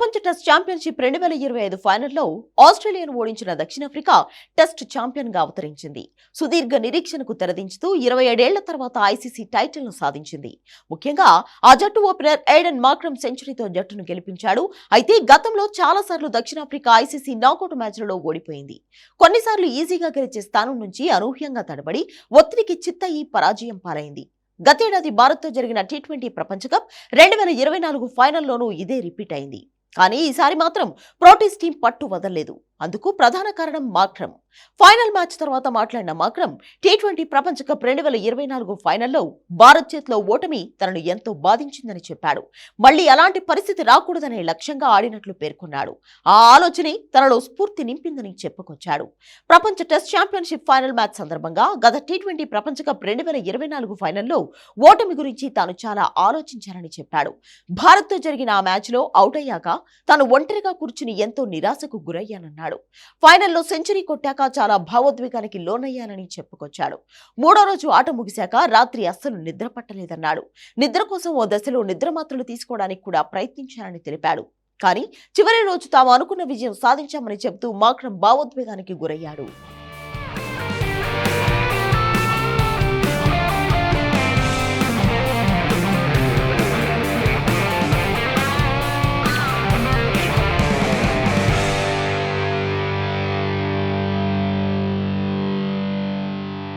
ప్రపంచ test championship రెండు వేల ఇరవై ఐదు ఫైనల్లో ఆస్ట్రేలియాను ఓడించిన దక్షిణాఫ్రికా టెస్ట్ ఛాంపియన్గా అవతరించింది. సుదీర్ఘ నిరీక్షణకు తెరదించుతూ ఇరవై ఏడేళ్ళ తర్వాత ఐసీసీ టైటిల్ను సాధించింది. ముఖ్యంగా ఆ జట్టు ఓపెనర్ ఎయిడెన్ మాక్రమ్ సెంచరీతో జట్టును గెలిపించాడు. అయితే గతంలో చాలాసార్లు దక్షిణాఫ్రికా ఐసీసీ నాకౌట్ మ్యాచ్లలో ఓడిపోయింది. కొన్నిసార్లు ఈజీగా గెలిచే స్థానం నుంచి అనూహ్యంగా తడబడి ఒత్తిడికి చిత్తయి పరాజయం పాలైంది. గతేడాది భారత్తో జరిగిన టీ ట్వంటీ ప్రపంచకప్ రెండు వేల ఇరవై నాలుగు ఫైనల్లోనూ ఇదే రిపీట్ అయింది. కానీ ఈసారి మాత్రం ప్రోటీస్ టీం పట్టు వదలలేదు. అందుకు ప్రధాన కారణం మాక్రమ్. ఫైనల్ మ్యాచ్ తర్వాత మాట్లాడిన మాక్రమ్ టీ ట్వంటీ ప్రపంచ కప్ రెండు వేల ఇరవై నాలుగు ఫైనల్లో భారత్ చేతిలో ఓటమి తనను ఎంతో బాధించిందని చెప్పాడు. మళ్ళీ అలాంటి పరిస్థితి రాకూడదనే లక్ష్యంగా ఆడినట్లు పేర్కొన్నాడు. ఆ ఆలోచనే తనలో స్ఫూర్తి నింపిందని చెప్పుకొచ్చాడు. ప్రపంచ టెస్ట్ ఛాంపియన్షిప్ ఫైనల్ మ్యాచ్ సందర్భంగా గత టీ ట్వంటీ ప్రపంచ కప్ రెండు వేల ఇరవై నాలుగు ఫైనల్లో ఓటమి గురించి తాను చాలా ఆలోచించానని చెప్పాడు. భారత్తో జరిగిన ఆ మ్యాచ్లో అవుట్ అయ్యాక తాను ఒంటరిగా కూర్చుని ఎంతో నిరాశకు గురయ్యానన్నాడు. ఫైనల్లో సెంచరీ కొట్టాక చాలా భావోద్వేగానికి లోనయ్యానని చెప్పుకొచ్చాడు. మూడో రోజు ఆట ముగిశాక రాత్రి అస్సలు నిద్ర పట్టలేదన్నాడు. నిద్ర కోసం ఓ దశలో నిద్ర మాత్రలు తీసుకోవడానికి కూడా ప్రయత్నించానని తెలిపాడు. కానీ చివరి రోజు తాము అనుకున్న విజయం సాధించామని చెబుతూ మాక్రం భావోద్వేగానికి గురయ్యాడు.